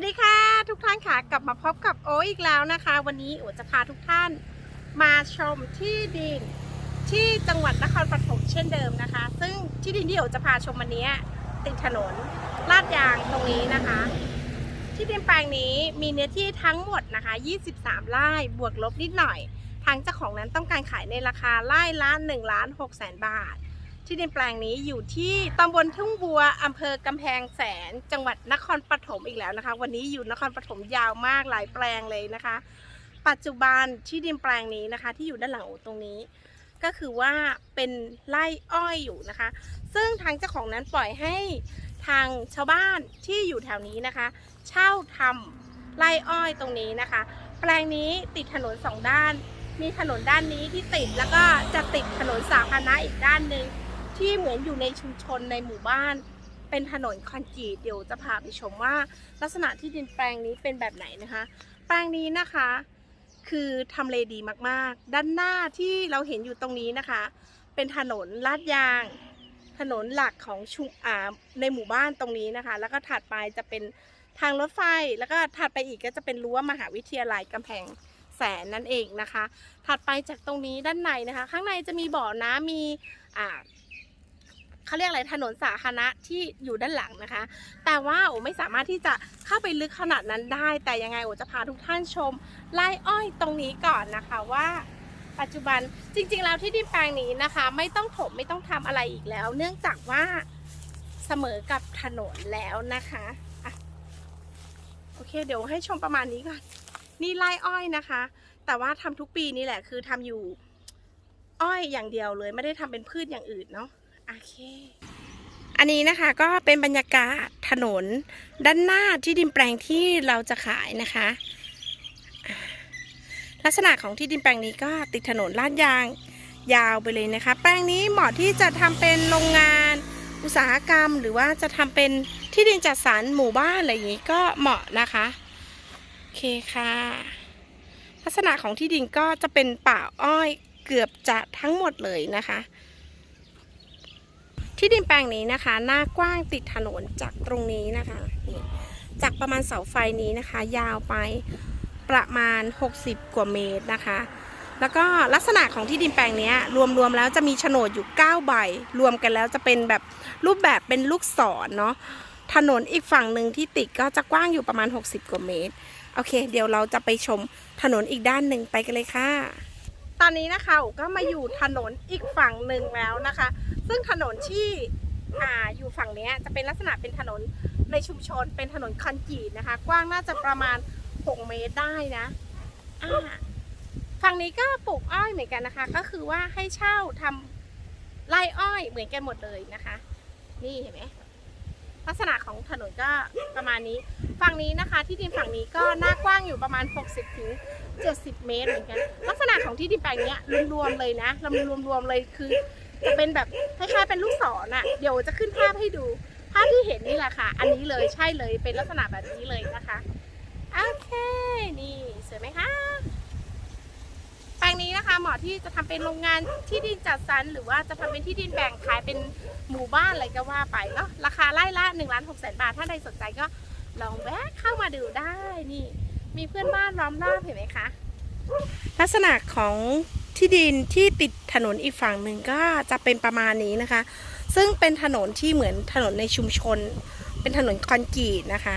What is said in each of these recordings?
วัสดีค่ะ ทุกท่านค่ะกลับมาพบกับโออีกแล้วนะคะ วันนี้โอจะพาทุกท่านมาชมที่ดินที่จังหวัดนครปฐมเช่นเดิมนะคะ ซึ่งที่ดินที่โอจะพาชมวันนี้ติดถนนลาดยางตรงนี้นะคะ ที่ดินแปลงนี้มีเนื้อที่ทั้งหมดนะคะ 23 ไร่บวกลบนิดหน่อย ทางเจ้าของนั้นต้องการขายในราคาไร่ละ1ล้าน6แสนบาท ที่ดินแปลงนี้อยู่ที่ตำบลทุ่งบัวอำเภอกำแพงแสน จังหวัดนครปฐมอีกแล้วนะคะ วันนี้อยู่นครปฐมยาวมากหลายแปลงเลยนะคะ ปัจจุบันที่ดินแปลงนี้นะคะ ที่อยู่ด้านหลังตรงนี้ ก็คือว่าเป็นไร่อ้อยอยู่นะคะ ซึ่งทางเจ้าของนั้นปล่อยให้ทางชาวบ้านที่อยู่แถวนี้นะคะ เช่าทำไร่อ้อยตรงนี้นะคะ แปลงนี้ติดถนนสองด้าน มีถนนด้านนี้ที่ติดแล้วก็จะติดถนนสาธารณะอีกด้านหนึ่ง ที่เหมือนอยู่ในชุมชนในหมู่บ้าน เป็นถนนคอนกรีตเดี๋ยวจะพาไปชมว่า ลักษณะที่ดินแปลงนี้เป็นแบบไหนนะคะ แปลงนี้นะคะ คือทำเลดีมากๆ ด้านหน้าที่เราเห็นอยู่ตรงนี้นะคะ เป็นถนนลาดยาง ถนนหลักของชุมอ่าในหมู่บ้านตรงนี้นะคะ แล้วก็ถัดไปจะเป็นทางรถไฟแล้วก็ถัดไปอีกก็จะเป็นรั้วมหาวิทยาลัยกำแพงแสนนั่นเองนะคะ ถัดไปจากตรงนี้ด้านในนะคะ ข้างในจะมีบ่อน้ำมีอ่า เขาเรียกอะไรถนนสาธารณะที่อยู่ด้านหลังนะคะ แต่ว่าโอไม่สามารถที่จะเข้าไปลึกขนาดนั้นได้ แต่ยังไงโอจะพาทุกท่านชมไร่อ้อยตรงนี้ก่อนนะคะว่าปัจจุบันจริงๆแล้วที่ดินแปลงนี้นะคะ ไม่ต้องถมไม่ต้องทำอะไรอีกแล้ว เนื่องจากว่าเสมอกับถนนแล้วนะคะอะโอเค เดี๋ยวให้ชมประมาณนี้ก่อนนี่ไร่อ้อยนะคะ แต่ว่าทำทุกปีนี่แหละคือทำอยู่อ้อยอย่างเดียวเลยไม่ได้ทำเป็นพืชอย่างอื่นเนาะ โอเค อันนี้นะคะก็เป็นบรรยากาศถนนด้านหน้าที่ดินแปลงที่เราจะขายนะคะ ลักษณะของที่ดินแปลงนี้ก็ติดถนนลาดยางยาวไปเลยนะคะ แปลงนี้เหมาะที่จะทำเป็นโรงงานอุตสาหกรรมหรือว่าจะทำเป็นที่ดินจัดสรรหมู่บ้านอะไรอย่างนี้ก็เหมาะนะคะโอเคค่ะ ลักษณะของที่ดินก็จะเป็นป่าอ้อยเกือบจะทั้งหมดเลยนะคะ ที่ดินแปลงนี้นะคะ หน้ากว้างติดถนนจากตรงนี้นะคะจากประมาณเสาไฟนี้นะคะ ยาวไปประมาณ 60 กว่าเมตรนะคะ แล้วก็ลักษณะของที่ดินแปลงนี้รวมๆแล้วจะมีโฉนดอยู่ 9 ใบ รวมกันแล้วจะเป็นแบบรูปแบบเป็นลูกศรเนาะถนนอีกฝั่งหนึ่งที่ติดก็จะกว้างอยู่ประมาณ 60 กว่าเมตร โอเค เดี๋ยวเราจะไปชมถนนอีกด้านหนึ่งไปกันเลยค่ะ ตอนนี้นะคะก็มาอยู่ถนนอีกฝั่งหนึ่งแล้วนะคะ ซึ่งถนนที่อ่าอยู่ฝั่งนี้จะเป็นลักษณะเป็นถนนในชุมชนเป็นถนนคอนกรีตนะคะ กว้างน่าจะประมาณ 6 เมตรได้นะอ่าฝั่งนี้ก็ปลูกอ้อยเหมือนกันนะคะ ก็คือว่าให้เช่าทำไร่อ้อยเหมือนกันหมดเลยนะคะ นี่เห็นไหมลักษณะของถนนก็ประมาณนี้ ฝั่งนี้นะคะ ที่ดินฝั่งนี้ก็หน้ากว้างอยู่ประมาณ 60ถึง70 เมตรเหมือนกัน ลักษณะของที่ดินแปลงนี้รวมๆเลยนะรวมๆเลยคือ จะเป็นแบบคล้ายๆเป็นลูกศรอะ เดี๋ยวจะขึ้นภาพให้ดู ภาพที่เห็นนี่แหละค่ะ อันนี้เลยใช่เลยเป็นลักษณะแบบนี้เลยนะคะ โอเค นี่สวยไหมคะแปลงนี้นะคะเหมาะที่จะทำเป็นโรงงานที่ดินจัดสรรหรือว่าจะทำเป็นที่ดินแบ่งขายเป็นหมู่บ้านอะไรก็ว่าไปเนาะราคาไร่ละ1ล้าน6แสนบาท ถ้าใครสนใจก็ลองแวะเข้ามาดูได้นี่ มีเพื่อนบ้านล้อมรอบเห็นไหมคะ ลักษณะของ ที่ดินที่ติดถนนอีกฝั่งหนึ่งก็จะเป็นประมาณนี้นะคะ ซึ่งเป็นถนนที่เหมือนถนนในชุมชน เป็นถนนคอนกรีตนะคะ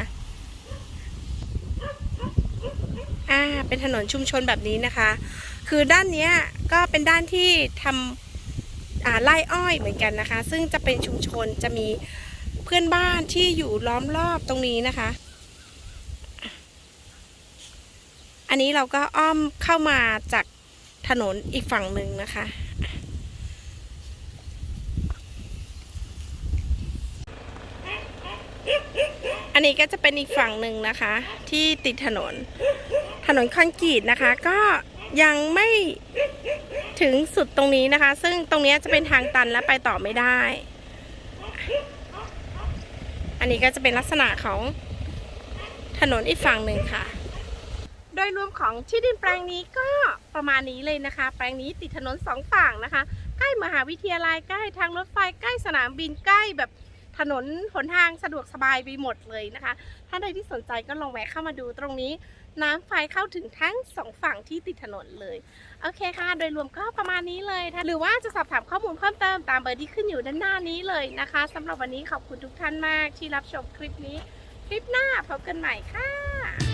อ่าเป็นถนนชุมชนแบบนี้นะคะ คือด้านนี้ก็เป็นด้านที่ทำอ่าไร่อ้อยเหมือนกันนะคะ ซึ่งจะเป็นชุมชนจะมีเพื่อนบ้านที่อยู่ล้อมรอบตรงนี้นะคะ อันนี้เราก็อ้อมเข้ามาจาก ถนนอีกฝั่งหนึ่งนะคะ อันนี้ก็จะเป็นอีกฝั่งหนึ่งนะคะ ที่ติดถนน ถนนคอนกรีตนะคะ ก็ยังไม่ถึงสุดตรงนี้นะคะ ซึ่งตรงนี้จะเป็นทางตันและไปต่อไม่ได้ อันนี้ก็จะเป็นลักษณะของถนนอีกฝั่งหนึ่งค่ะ โดยรวมของที่ดินแปลงนี้ก็ ประมาณนี้เลยนะคะ แปลงนี้ติดถนนสองฝั่งนะคะ ใกล้มหาวิทยาลัยใกล้ทางรถไฟใกล้สนามบินใกล้แบบถนนหนทางสะดวกสบายไปหมดเลยนะคะ ถ้าใดที่สนใจก็ลองแวะเข้ามาดูตรงนี้ น้ำไฟเข้าถึงทั้งสองฝั่งที่ติดถนนเลย โอเคค่ะ โดยรวมก็ประมาณนี้เลยนหรือว่าจะสอบถามข้อมูลเพิ่มเติมตามเบอร์ที่ขึ้นอยู่ด้านหน้านี้เลยนะคะสำหรับวันนี้ขอบคุณทุกท่านมากที่รับชมคลิปนี้ คลิปหน้าพบกันใหม่ค่ะ